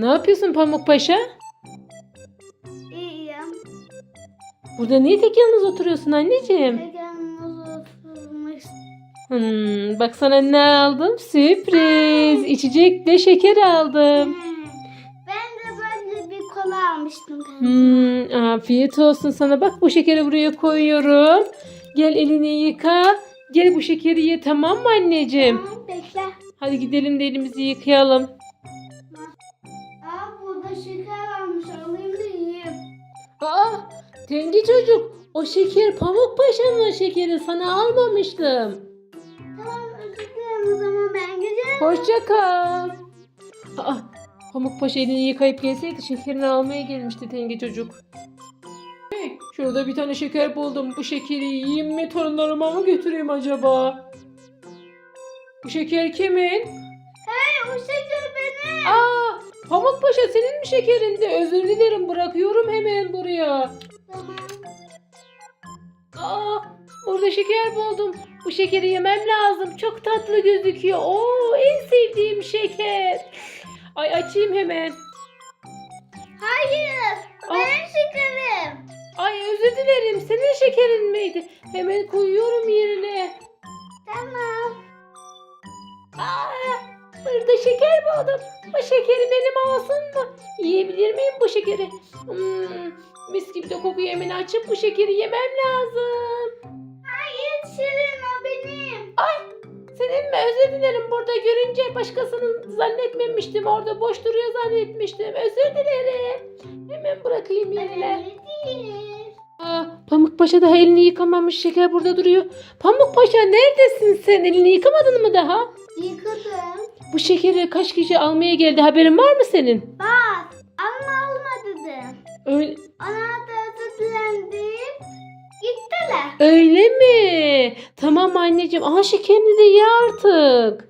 Ne yapıyorsun Pamuk Paşa? İyiyim. Burada niye tek yalnız oturuyorsun anneciğim? Tekerimiz oturmuş. Hmm, bak sana ne aldım? Sürpriz. İçecekle şeker aldım. Ben de böyle bir kola almıştım. kendime. Hmm, afiyet olsun sana. Bak bu şekeri buraya koyuyorum. Gel elini yıka. Gel bu şekeri ye tamam mı anneciğim? Tamam, bekle. Hadi gidelim de elimizi yıkayalım. Aa burada şeker varmış. Alayım da yiyeyim. Aa, Tengi çocuk. O şeker Pamuk Paşa'nın şekeri sana almamıştım. Tamam özür dilerim o zaman ben gidiyorum. Hoşça kal. Aa, Pamuk Paşa elini yıkayıp gelseydi şekerini almaya gelmişti Tengi çocuk. Hey, şurada bir tane şeker buldum. Bu şekeri yiyeyim mi torunlarıma mı götüreyim acaba? Bu şeker kimin? Hey o şeker Paşa senin mi şekerinde? Özür dilerim bırakıyorum hemen buraya. Tamam. Aa, burada şeker buldum. Bu şekeri yemem lazım. Çok tatlı gözüküyor. Oo, en sevdiğim şeker. Ay açayım hemen. Hayır. Aa. Benim şekerim. Ay özür dilerim. Senin şekerin miydi? Hemen koyuyorum yerine. Şeker buldum. Bu şekeri benim olsun mu? Yiyebilir miyim bu şekeri? Hmm, mis gibi de kokuyu hemen açıp bu şekeri yemem lazım. Hayır Şirin o benim. Senin mi? Özür dilerim. Burada görünce başkasının zannetmemiştim. Orada boş duruyor zannetmiştim. Özür dilerim. Hemen bırakayım yerine. Aa, Pamuk Paşa daha elini yıkamamış. Şeker burada duruyor. Pamuk Paşa neredesin sen? Elini yıkamadın mı daha? Yıkadım. Bu şekeri kaç kişi almaya geldi? Haberin var mı senin? Bak alma alma dedim. Öyle, Ona da özür dilerim deyip gittiler. öyle mi? Tamam anneciğim. Aha şekerini de ye artık.